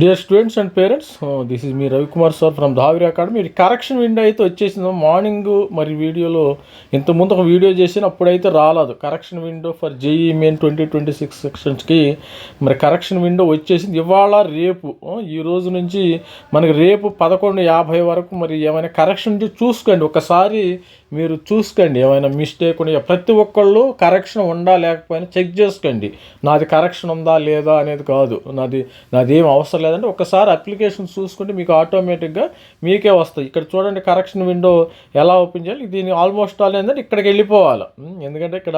Dear students and parents this is me Ravikumar sir from Dhaviri academy correction window అయితే వచ్చేసింది. Morning మరి వీడియోలో ఇంతకుముందు ఒక వీడియో చేసిన అప్పుడైతే రాలేదు. Correction window for JEE main twenty twenty six సెక్షన్స్కి మరి కరెక్షన్ విండో వచ్చేసింది. ఇవాళ రేపు ఈ రోజు నుంచి మనకి రేపు పదకొండు యాభై వరకు మరి ఏమైనా కరెక్షన్ చూసుకోండి. ఒకసారి మీరు చూసుకోండి. ఏమైనా మిస్టేక్ ఉండే ప్రతి ఒక్కళ్ళు కరెక్షన్ ఉందా లేకపోయినా చెక్ చేసుకోండి. నాది కరెక్షన్ ఉందా లేదా అనేది కాదు. నాది నాది ఏం అవసరం లేదంటే ఒకసారి అప్లికేషన్ చూసుకుంటే మీకు ఆటోమేటిక్గా మీకే వస్తాయి. ఇక్కడ చూడండి కరెక్షన్ విండో ఎలా ఓపెన్ చేయాలి? దీన్ని ఆల్మోస్ట్ ఆల్ ఏంటంటే ఇక్కడికి వెళ్ళిపోవాలి. ఎందుకంటే ఇక్కడ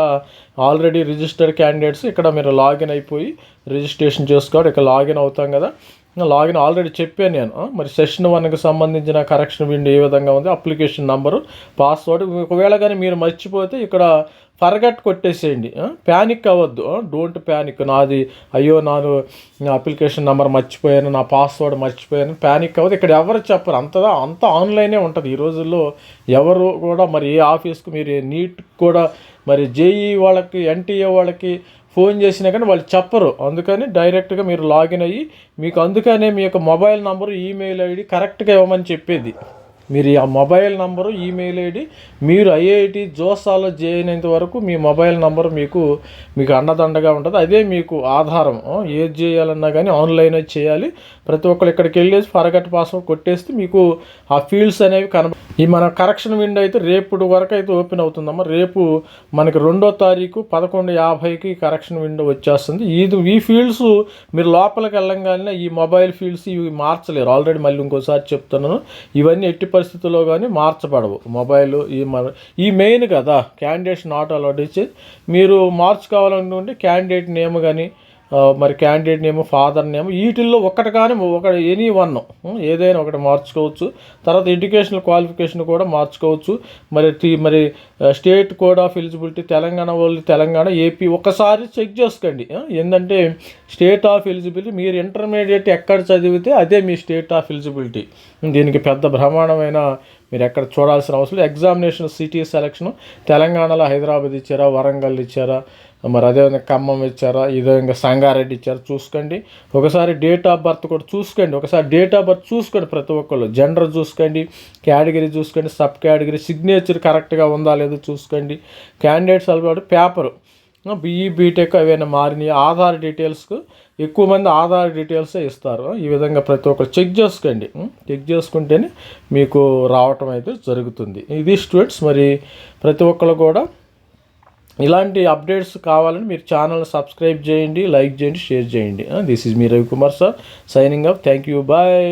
ఆల్రెడీ రిజిస్టర్డ్ క్యాండిడేట్స్ ఇక్కడ మీరు లాగిన్ అయిపోయి రిజిస్ట్రేషన్ చేసుకోవాలి. ఇక్కడ లాగిన్ అవుతాం కదా. లాగిన్ ఆల్రెడీ చెప్పాను నేను. మరి సెషన్ వన్కి సంబంధించిన కరెక్షన్ విండో ఏ విధంగా ఉంది అప్లికేషన్ నంబరు పాస్వర్డ్ ఒకవేళ కానీ మీరు మర్చిపోతే ఇక్కడ ఫర్గట్ కొట్టేసేయండి. ప్యానిక్ అవ్వద్దు. Don't panic. నాది అయ్యో నాను నా అప్లికేషన్ నెంబర్ మర్చిపోయాను నా పాస్వర్డ్ మర్చిపోయాను ప్యానిక్ అవ్వదు. ఇక్కడ ఎవరు చెప్పరు. అంతదా అంత ఆన్లైనే ఉంటుంది. ఈ రోజుల్లో ఎవరు కూడా మరి ఏ ఆఫీస్కి మీరు నీట్ కూడా మరి జేఈ వాళ్ళకి ఎన్టీఏ వాళ్ళకి ఫోన్ చేసినా కానీ వాళ్ళు చెప్పరు. అందుకని డైరెక్ట్గా మీరు లాగిన్ అయ్యి మీకు అందుకనే మీ యొక్క మొబైల్ నంబరు ఈమెయిల్ ఐడి కరెక్ట్గా ఇవ్వమని చెప్పేది. మీరు ఆ మొబైల్ నంబరు ఈమెయిల్ ఐడి మీరు ఐఐటి జోసాలో చేయనంత వరకు మీ మొబైల్ నంబర్ మీకు మీకు అండదండగా ఉంటుంది. అదే మీకు ఆధారం. ఏది చేయాలన్నా కానీ ఆన్లైన్ చేయాలి. ప్రతి ఒక్కరు ఇక్కడికి వెళ్ళేసి ఫరగట్ పాస్వర్డ్ కొట్టేస్తే మీకు ఆ ఫీల్డ్స్ అనేవి కన ఈ మన కరెక్షన్ విండో అయితే రేపు వరకు అయితే ఓపెన్ అవుతుందమ్మా. రేపు మనకి రెండో తారీఖు పదకొండు యాభైకి కరెక్షన్ విండో వచ్చేస్తుంది. ఇది ఈ ఫీల్డ్స్ మీరు లోపలికి వెళ్ళంగానే ఈ మొబైల్ ఫీల్డ్స్ ఇవి మార్చలేరు. ఆల్రెడీ మళ్ళీ ఇంకోసారి చెప్తున్నాను. ఇవన్నీ ఎట్టి పరిస్థితుల్లో కానీ మార్చబడవు. మొబైల్ ఈ మన ఈ మెయిన్ కదా క్యాండిడేట్స్ నాట్ అలౌడ్. ఇచ్చి మీరు మార్చుకోవాలనుకుంటే క్యాండిడేట్ నేమ్ కానీ మరి క్యాండిడేట్ నేమ్ ఫాదర్ నేమ్ వీటిల్లో ఒకటి కానీ ఒక ఎనీ వన్ ఏదైనా ఒకటి మార్చుకోవచ్చు. తర్వాత ఎడ్యుకేషనల్ క్వాలిఫికేషన్ కూడా మార్చుకోవచ్చు. మరి టీ- మరి state code of eligibility Telangana వాళ్ళు తెలంగాణ ఏపీ ఒకసారి చెక్ చేసుకోండి. ఏంటంటే స్టేట్ ఆఫ్ ఎలిజిబిలిటీ మీరు ఇంటర్మీడియట్ ఎక్కడ చదివితే అదే మీ స్టేట్ ఆఫ్ ఎలిజిబిలిటీ దీనికి పెద్ద బ్రహ్మాండమైన మీరు ఎక్కడ చూడాల్సిన అవసరం లేదు. ఎగ్జామినేషన్ సిటీ సెలక్షన్ తెలంగాణలో హైదరాబాద్ ఇచ్చారా వరంగల్ ఇచ్చారా మరి అదేవిధంగా ఖమ్మం ఇచ్చారా ఇదే విధంగా సంగారెడ్డి ఇచ్చారా చూసుకోండి. ఒకసారి డేట్ ఆఫ్ బర్త్ కూడా చూసుకోండి. ఒకసారి డేట్ ఆఫ్ బర్త్ చూసుకోండి ప్రతి ఒక్కళ్ళు. జెండర్ చూసుకోండి కేటగిరీ చూసుకోండి సబ్ కేటగిరీ సిగ్నేచర్ కరెక్ట్గా ఉందా లేదో చూసుకోండి. క్యాండిడేట్స్ అలవాటు పేపరు బీఈ బీటెక్ ఏవైనా మారినాయి ఆధార్ డీటెయిల్స్కు ఎక్కువ మంది ఆధార్ డీటెయిల్సే ఇస్తారు. ఈ విధంగా ప్రతి ఒక్కరు చెక్ చేసుకోండి. చెక్ చేసుకుంటేనే మీకు రావటం అయితే జరుగుతుంది. ఇది స్టూడెంట్స్ మరి ప్రతి ఒక్కరు కూడా ఇలాంటి అప్డేట్స్ కావాలని మీరు ఛానల్ సబ్స్క్రైబ్ చేయండి లైక్ చేయండి షేర్ చేయండి. This is me Ravikumar sir signing up thank you bye